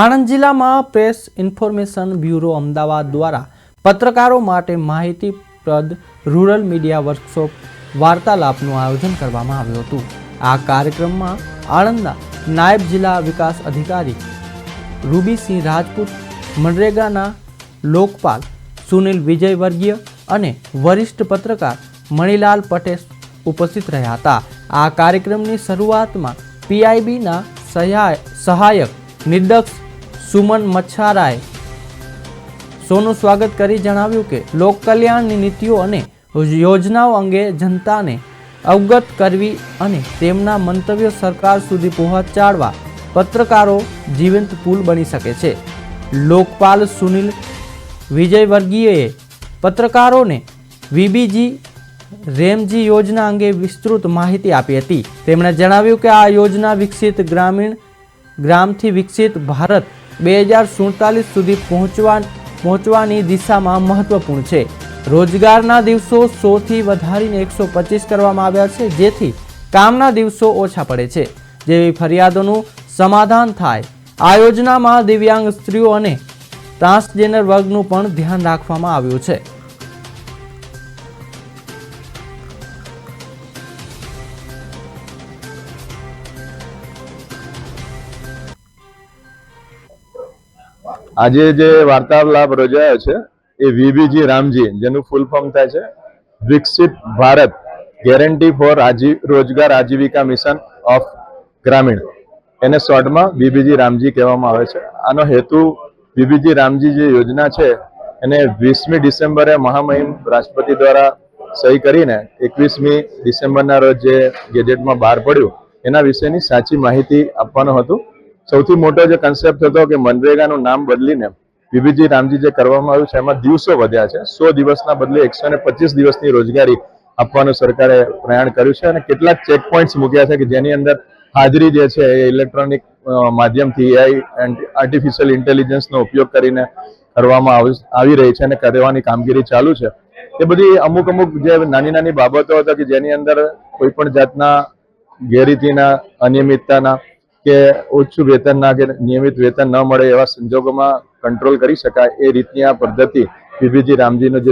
આણંદ જિલ્લામાં press information bureau Ahmedabad દ્વારા પત્રકારો માટે માહિતીપ્રદ રૂરલ મીડિયા વર્કશોપ વાર્તાલાપનું આયોજન કરવામાં આવ્યું હતું. આ કાર્યક્રમમાં આણંદના નાયબ જિલ્લા વિકાસ અધિકારી રૂબીસિંહ રાજપૂત, મનરેગાના લોકપાલ સુનિલ વિજયવર્ગીય અને વરિષ્ઠ પત્રકાર મણિલાલ પટેલ ઉપસ્થિત રહ્યા હતા. આ કાર્યક્રમની શરૂઆતમાં પીઆઈબીના સહાયક નિર્દેશક સુમન મચ્છારાએ સોનું સ્વાગત કરી જણાવ્યું કે, લોક કલ્યાણની નીતિઓ અને યોજનાઓ અંગે જનતાને અવગત કરવી અને તેમના મંતવ્યો સરકાર સુધી પહોંચાડવા પત્રકારો જીવંત પુલ બની શકે છે. લોકપાલ સુનિલ વિજયવર્ગીયએ પત્રકારોને વીબીજી રેમજી યોજના અંગે વિસ્તૃત માહિતી આપી હતી. તેમણે જણાવ્યું કે આ યોજના વિકસિત ગ્રામીણ, ગ્રામથી વિકસિત ભારત બે હજાર સુડતાલીસ સુધી પહોંચવા પહોંચવાની દિશામાં મહત્વપૂર્ણ છે. રોજગારના દિવસો સોથી વધારીને એકસો પચીસ કરવામાં આવ્યા છે, જેથી કામના દિવસો ઓછા પડે છે. જેવી ફરિયાદોનું સમાધાન થાય, આ યોજનામાં દિવ્યાંગ સ્ત્રીઓ અને ટ્રાન્સજેન્ડર વર્ગનું પણ ધ્યાન રાખવામાં આવ્યું છે. આજે જે વાર્તાલાપ યોજાયો છે, એ વીબીજી રામજી, જેનું ફૂલ ફોર્મ થાય છે, વિકસિત ભારત ગેરંટી ફોર આજી, રોજગાર આજીવિકા મિશન ઓફ ગ્રામીણ. એને શોર્ટમાં વીબીજી રામજી કહેવામાં આવે છે. આનો હેતુ વીબીજી રામજી જે યોજના છે, એને વીસમી ડિસેમ્બરે મહામહિમ રાષ્ટ્રપતિ દ્વારા સહી કરીને એકવીસમી ડિસેમ્બરના રોજ જે ગેજેટમાં બહાર પડ્યું, એના વિશેની સાચી માહિતી આપવાનું હતું. સૌથી મોટો જે કન્સેપ્ટ હતો કે મનરેગાનું નામ બદલીને બીબીજી રામજી જે કરવામાં આવ્યું છે, એમાં દિવસો વધ્યા છે. સો દિવસના બદલે એકસો ને દિવસની રોજગારી આપવાનું સરકારે પ્રયાણ કર્યું છે અને કેટલાક ચેક પોઈન્ટ્સ મૂક્યા છે કે જેની અંદર હાજરી જે છે એ ઇલેક્ટ્રોનિક માધ્યમથી એઆઈ આર્ટિફિશિયલ ઇન્ટેલિજન્સનો ઉપયોગ કરીને કરવામાં આવી રહી છે અને કરવાની કામગીરી ચાલુ છે. એ બધી અમુક અમુક જે નાની નાની બાબતો હતા કે જેની અંદર કોઈ પણ જાતના ગેરરીતિના, અનિયમિતતાના કે ઓછું વેતન ના કે નિયમિત વેતન ન મળે એવા સંજોગોમાં કંટ્રોલ કરી શકાય એ રીતની આ પદ્ધતિ બીબીજી રામજીનો જે